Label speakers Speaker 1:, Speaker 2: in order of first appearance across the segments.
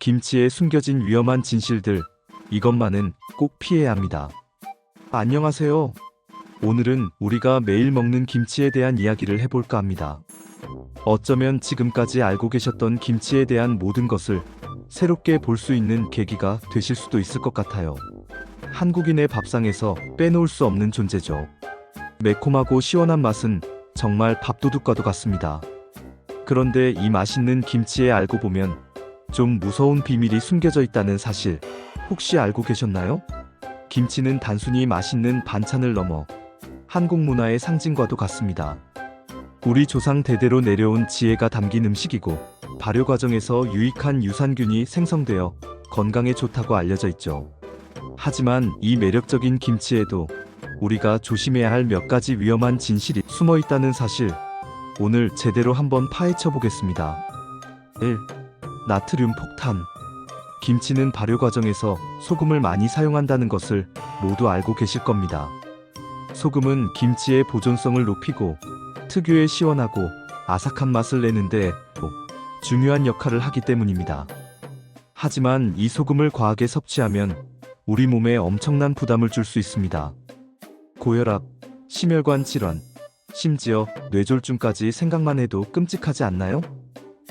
Speaker 1: 김치에 숨겨진 위험한 진실들, 이것만은 꼭 피해야 합니다. 안녕하세요. 오늘은 우리가 매일 먹는 김치에 대한 이야기를 해볼까 합니다. 어쩌면 지금까지 알고 계셨던 김치에 대한 모든 것을 새롭게 볼 수 있는 계기가 되실 수도 있을 것 같아요. 한국인의 밥상에서 빼놓을 수 없는 존재죠. 매콤하고 시원한 맛은 정말 밥도둑과도 같습니다. 그런데 이 맛있는 김치에 알고 보면 좀 무서운 비밀이 숨겨져 있다는 사실 혹시 알고 계셨나요? 김치는 단순히 맛있는 반찬을 넘어 한국 문화의 상징과도 같습니다. 우리 조상 대대로 내려온 지혜가 담긴 음식이고 발효 과정에서 유익한 유산균이 생성되어 건강에 좋다고 알려져 있죠. 하지만 이 매력적인 김치에도 우리가 조심해야 할 몇 가지 위험한 진실이 숨어 있다는 사실 오늘 제대로 한번 파헤쳐 보겠습니다. 1. 나트륨 폭탄. 김치는 발효 과정에서 소금을 많이 사용한다는 것을 모두 알고 계실 겁니다. 소금은 김치의 보존성을 높이고 특유의 시원하고 아삭한 맛을 내는데 중요한 역할을 하기 때문입니다. 하지만 이 소금을 과하게 섭취하면 우리 몸에 엄청난 부담을 줄 수 있습니다. 고혈압, 심혈관 질환, 심지어 뇌졸중까지 생각만 해도 끔찍하지 않나요?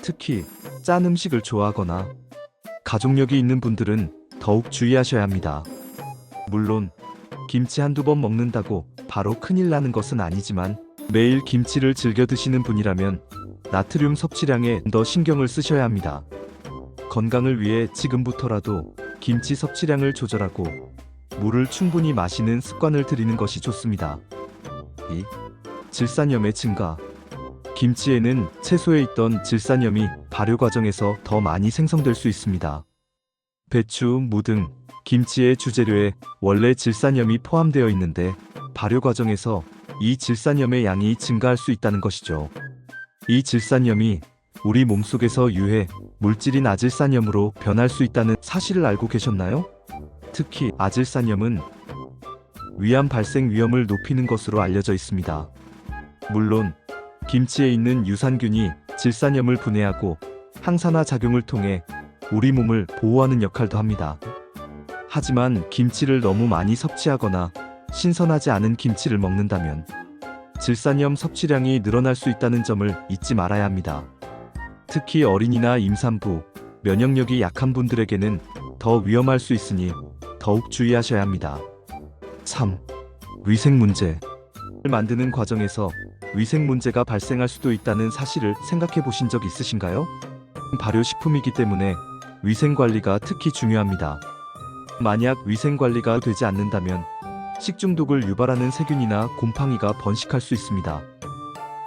Speaker 1: 특히 짠 음식을 좋아하거나 가족력이 있는 분들은 더욱 주의하셔야 합니다. 물론 김치 한두 번 먹는다고 바로 큰일 나는 것은 아니지만 매일 김치를 즐겨 드시는 분이라면 나트륨 섭취량에 더 신경을 쓰셔야 합니다. 건강을 위해 지금부터라도 김치 섭취량을 조절하고 물을 충분히 마시는 습관을 들이는 것이 좋습니다. 2. 질산염의 증가. 김치에는 채소에 있던 질산염이 발효 과정에서 더 많이 생성될 수 있습니다. 배추, 무 등 김치의 주재료에 원래 질산염이 포함되어 있는데 발효 과정에서 이 질산염의 양이 증가할 수 있다는 것이죠. 이 질산염이 우리 몸속에서 유해 물질인 아질산염으로 변할 수 있다는 사실을 알고 계셨나요? 특히 아질산염은 위암 발생 위험을 높이는 것으로 알려져 있습니다. 물론 김치에 있는 유산균이 질산염을 분해하고 항산화 작용을 통해 우리 몸을 보호하는 역할도 합니다. 하지만 김치를 너무 많이 섭취하거나 신선하지 않은 김치를 먹는다면 질산염 섭취량이 늘어날 수 있다는 점을 잊지 말아야 합니다. 특히 어린이나 임산부, 면역력이 약한 분들에게는 더 위험할 수 있으니 더욱 주의하셔야 합니다. 3. 위생 문제. 만드는 과정에서 위생 문제가 발생할 수도 있다는 사실을 생각해 보신 적 있으신가요? 발효식품이기 때문에 위생 관리가 특히 중요합니다. 만약 위생 관리가 되지 않는다면 식중독을 유발하는 세균이나 곰팡이가 번식할 수 있습니다.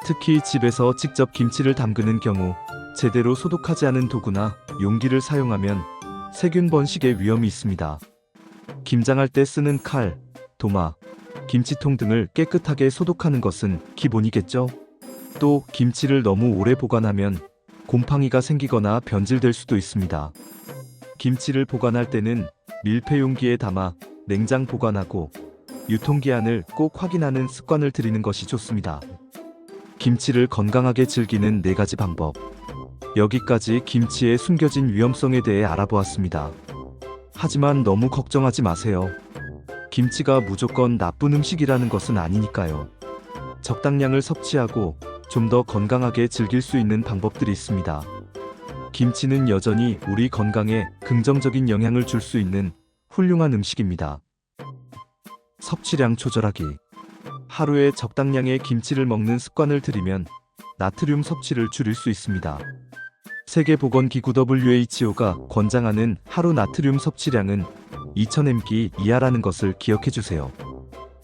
Speaker 1: 특히 집에서 직접 김치를 담그는 경우 제대로 소독하지 않은 도구나 용기를 사용하면 세균 번식의 위험이 있습니다. 김장할 때 쓰는 칼, 도마, 김치통 등을 깨끗하게 소독하는 것은 기본이겠죠? 또 김치를 너무 오래 보관하면 곰팡이가 생기거나 변질될 수도 있습니다. 김치를 보관할 때는 밀폐 용기에 담아 냉장 보관하고 유통기한을 꼭 확인하는 습관을 들이는 것이 좋습니다. 김치를 건강하게 즐기는 네 가지 방법. 여기까지 김치의 숨겨진 위험성에 대해 알아보았습니다. 하지만 너무 걱정하지 마세요. 김치가 무조건 나쁜 음식이라는 것은 아니니까요. 적당량을 섭취하고 좀 더 건강하게 즐길 수 있는 방법들이 있습니다. 김치는 여전히 우리 건강에 긍정적인 영향을 줄 수 있는 훌륭한 음식입니다. 섭취량 조절하기. 하루에 적당량의 김치를 먹는 습관을 들이면 나트륨 섭취를 줄일 수 있습니다. 세계보건기구 WHO가 권장하는 하루 나트륨 섭취량은 2000mg 이하라는 것을 기억해 주세요.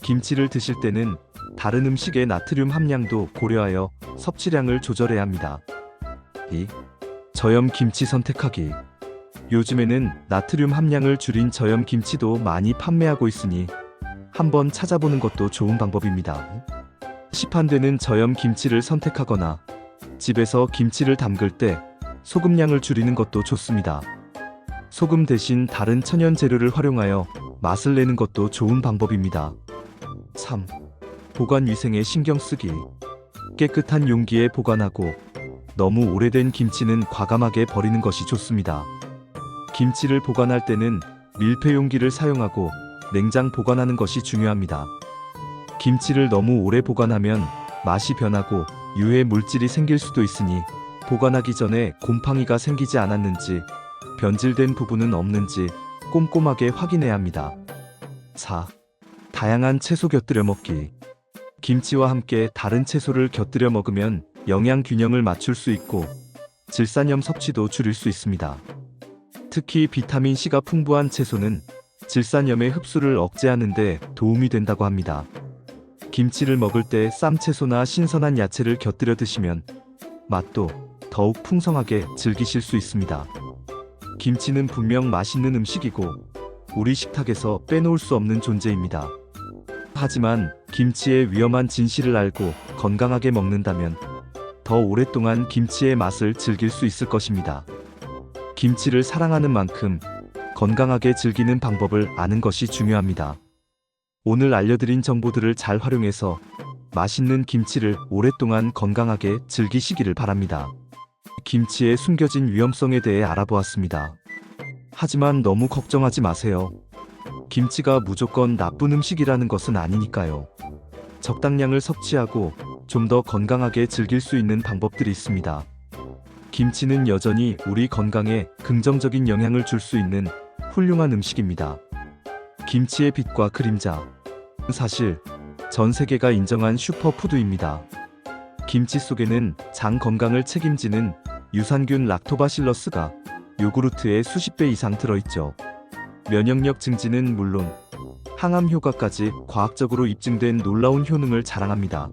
Speaker 1: 김치를 드실 때는 다른 음식의 나트륨 함량도 고려하여 섭취량을 조절해야 합니다. 2. 저염 김치 선택하기. 요즘에는 나트륨 함량을 줄인 저염 김치도 많이 판매하고 있으니 한번 찾아보는 것도 좋은 방법입니다. 시판되는 저염 김치를 선택하거나 집에서 김치를 담글 때 소금량을 줄이는 것도 좋습니다. 소금 대신 다른 천연 재료를 활용하여 맛을 내는 것도 좋은 방법입니다. 3. 보관 위생에 신경 쓰기. 깨끗한 용기에 보관하고 너무 오래된 김치는 과감하게 버리는 것이 좋습니다. 김치를 보관할 때는 밀폐 용기를 사용하고 냉장 보관하는 것이 중요합니다. 김치를 너무 오래 보관하면 맛이 변하고 유해 물질이 생길 수도 있으니 보관하기 전에 곰팡이가 생기지 않았는지 변질된 부분은 없는지 꼼꼼하게 확인해야 합니다. 4. 다양한 채소 곁들여 먹기. 김치와 함께 다른 채소를 곁들여 먹으면 영양 균형을 맞출 수 있고 질산염 섭취도 줄일 수 있습니다. 특히 비타민 C가 풍부한 채소는 질산염의 흡수를 억제하는 데 도움이 된다고 합니다. 김치를 먹을 때 쌈채소나 신선한 야채를 곁들여 드시면 맛도 더욱 풍성하게 즐기실 수 있습니다. 김치는 분명 맛있는 음식이고 우리 식탁에서 빼놓을 수 없는 존재입니다. 하지만 김치의 위험한 진실을 알고 건강하게 먹는다면 더 오랫동안 김치의 맛을 즐길 수 있을 것입니다. 김치를 사랑하는 만큼 건강하게 즐기는 방법을 아는 것이 중요합니다. 오늘 알려드린 정보들을 잘 활용해서 맛있는 김치를 오랫동안 건강하게 즐기시기를 바랍니다. 김치의 숨겨진 위험성에 대해 알아보았습니다. 하지만 너무 걱정하지 마세요. 김치가 무조건 나쁜 음식이라는 것은 아니니까요. 적당량을 섭취하고 좀 더 건강하게 즐길 수 있는 방법들이 있습니다. 김치는 여전히 우리 건강에 긍정적인 영향을 줄 수 있는 훌륭한 음식입니다. 김치의 빛과 그림자. 사실 전 세계가 인정한 슈퍼푸드입니다. 김치 속에는 장 건강을 책임지는 유산균 락토바실러스가 요구르트의 수십 배 이상 들어있죠. 면역력 증진은 물론 항암 효과까지 과학적으로 입증된 놀라운 효능을 자랑합니다.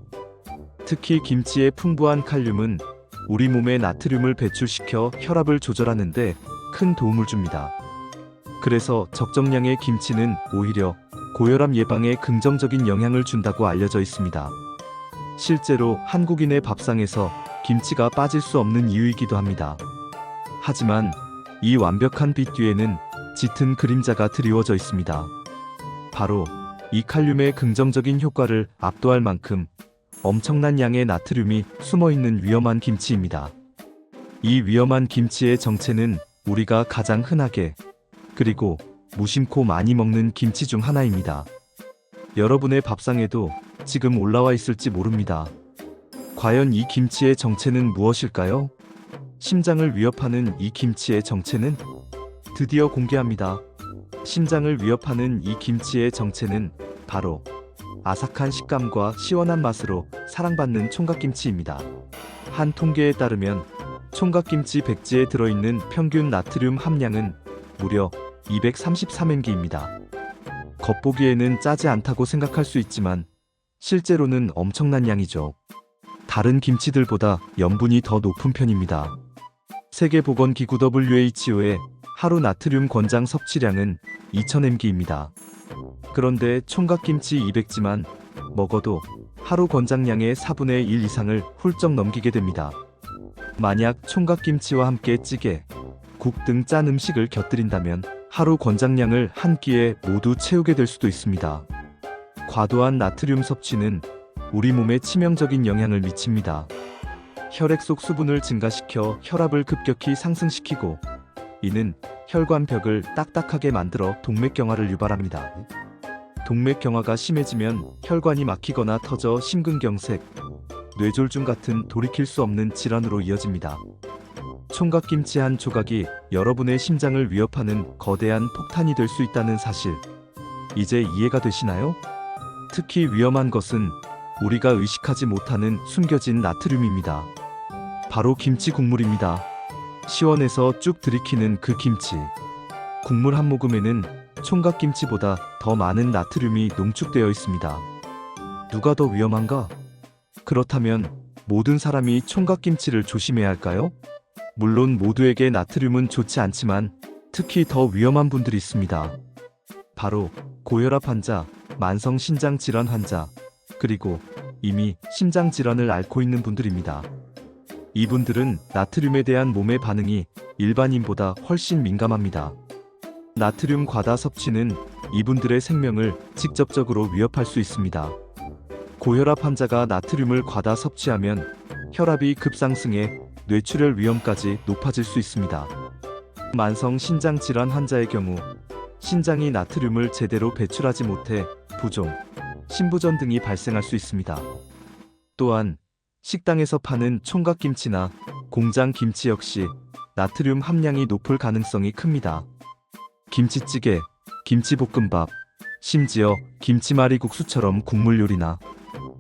Speaker 1: 특히 김치의 풍부한 칼륨은 우리 몸에 나트륨을 배출시켜 혈압을 조절하는데 큰 도움을 줍니다. 그래서 적정량의 김치는 오히려 고혈압 예방에 긍정적인 영향을 준다고 알려져 있습니다. 실제로 한국인의 밥상에서 김치가 빠질 수 없는 이유이기도 합니다. 하지만 이 완벽한 빛 뒤에는 짙은 그림자가 드리워져 있습니다. 바로 이 칼륨의 긍정적인 효과를 압도할 만큼 엄청난 양의 나트륨이 숨어 있는 위험한 김치입니다. 이 위험한 김치의 정체는 우리가 가장 흔하게 그리고 무심코 많이 먹는 김치 중 하나입니다. 여러분의 밥상에도 지금 올라와 있을지 모릅니다. 과연 이 김치의 정체는 무엇일까요? 심장을 위협하는 이 김치의 정체는 드디어 공개합니다. 심장을 위협하는 이 김치의 정체는 바로 아삭한 식감과 시원한 맛으로 사랑받는 총각김치입니다. 한 통계에 따르면 총각김치 백지에 들어있는 평균 나트륨 함량은 무려 233mg입니다. 겉보기에는 짜지 않다고 생각할 수 있지만 실제로는 엄청난 양이죠. 다른 김치들보다 염분이 더 높은 편입니다. 세계보건기구 WHO의 하루 나트륨 권장 섭취량은 2000mg입니다. 그런데 총각김치 200지만 먹어도 하루 권장량의 4분의 1 이상을 훌쩍 넘기게 됩니다. 만약 총각김치와 함께 찌개, 국 등 짠 음식을 곁들인다면 하루 권장량을 한 끼에 모두 채우게 될 수도 있습니다. 과도한 나트륨 섭취는 우리 몸에 치명적인 영향을 미칩니다. 혈액 속 수분을 증가시켜 혈압을 급격히 상승시키고 이는 혈관벽을 딱딱하게 만들어 동맥경화를 유발합니다. 동맥경화가 심해지면 혈관이 막히거나 터져 심근경색, 뇌졸중 같은 돌이킬 수 없는 질환으로 이어집니다. 총각김치 한 조각이 여러분의 심장을 위협하는 거대한 폭탄이 될 수 있다는 사실. 이제 이해가 되시나요? 특히 위험한 것은 우리가 의식하지 못하는 숨겨진 나트륨입니다. 바로 김치 국물입니다. 시원해서 쭉 들이키는 그 김치. 국물 한 모금에는 총각김치보다 더 많은 나트륨이 농축되어 있습니다. 누가 더 위험한가? 그렇다면 모든 사람이 총각김치를 조심해야 할까요? 물론 모두에게 나트륨은 좋지 않지만 특히 더 위험한 분들이 있습니다. 바로 고혈압 환자, 만성 신장 질환 환자, 그리고 이미 심장 질환을 앓고 있는 분들입니다. 이분들은 나트륨에 대한 몸의 반응이 일반인보다 훨씬 민감합니다. 나트륨 과다 섭취는 이분들의 생명을 직접적으로 위협할 수 있습니다. 고혈압 환자가 나트륨을 과다 섭취하면 혈압이 급상승해 뇌출혈 위험까지 높아질 수 있습니다. 만성 신장 질환 환자의 경우 신장이 나트륨을 제대로 배출하지 못해 부종, 신부전 등이 발생할 수 있습니다. 또한 식당에서 파는 총각김치나 공장 김치 역시 나트륨 함량이 높을 가능성이 큽니다. 김치찌개, 김치볶음밥, 심지어 김치말이국수처럼 국물 요리나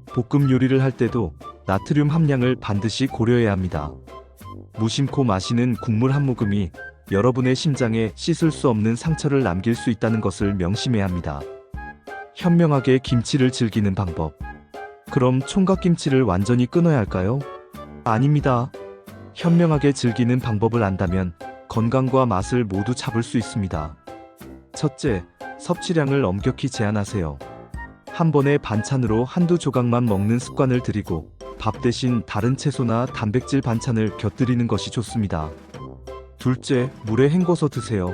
Speaker 1: 볶음 요리를 할 때도 나트륨 함량을 반드시 고려해야 합니다. 무심코 마시는 국물 한 모금이 여러분의 심장에 씻을 수 없는 상처를 남길 수 있다는 것을 명심해야 합니다. 현명하게 김치를 즐기는 방법. 그럼 총각김치를 완전히 끊어야 할까요? 아닙니다. 현명하게 즐기는 방법을 안다면 건강과 맛을 모두 잡을 수 있습니다. 첫째, 섭취량을 엄격히 제한하세요. 한 번에 반찬으로 한두 조각만 먹는 습관을 들이고 밥 대신 다른 채소나 단백질 반찬을 곁들이는 것이 좋습니다. 둘째, 물에 헹궈서 드세요.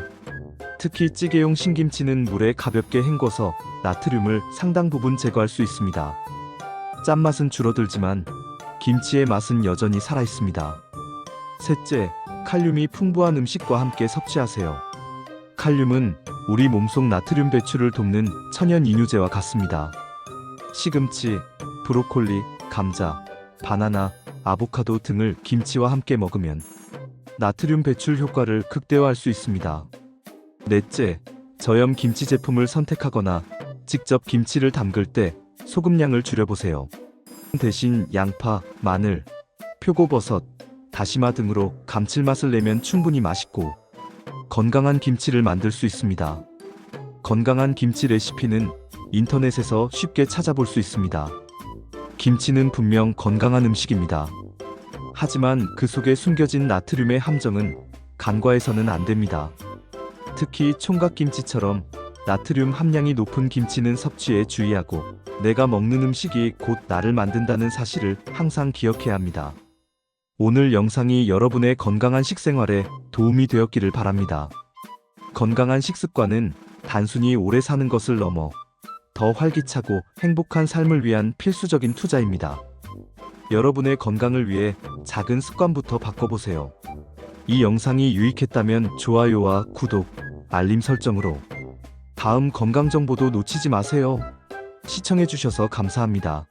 Speaker 1: 특히 찌개용 신김치는 물에 가볍게 헹궈서 나트륨을 상당 부분 제거할 수 있습니다. 짠맛은 줄어들지만 김치의 맛은 여전히 살아 있습니다. 셋째, 칼륨이 풍부한 음식과 함께 섭취하세요. 칼륨은 우리 몸속 나트륨 배출을 돕는 천연 이뇨제와 같습니다. 시금치, 브로콜리, 감자, 바나나, 아보카도 등을 김치와 함께 먹으면 나트륨 배출 효과를 극대화할 수 있습니다. 넷째, 저염 김치 제품을 선택하거나 직접 김치를 담글 때 소금량을 줄여보세요. 대신 양파, 마늘, 표고버섯, 다시마 등으로 감칠맛을 내면 충분히 맛있고 건강한 김치를 만들 수 있습니다. 건강한 김치 레시피는 인터넷에서 쉽게 찾아볼 수 있습니다. 김치는 분명 건강한 음식입니다. 하지만 그 속에 숨겨진 나트륨의 함정은 간과해서는 안 됩니다. 특히 총각김치처럼 나트륨 함량이 높은 김치는 섭취에 주의하고 내가 먹는 음식이 곧 나를 만든다는 사실을 항상 기억해야 합니다. 오늘 영상이 여러분의 건강한 식생활에 도움이 되었기를 바랍니다. 건강한 식습관은 단순히 오래 사는 것을 넘어 더 활기차고 행복한 삶을 위한 필수적인 투자입니다. 여러분의 건강을 위해 작은 습관부터 바꿔보세요. 이 영상이 유익했다면 좋아요와 구독, 알림 설정으로 다음 건강 정보도 놓치지 마세요. 시청해주셔서 감사합니다.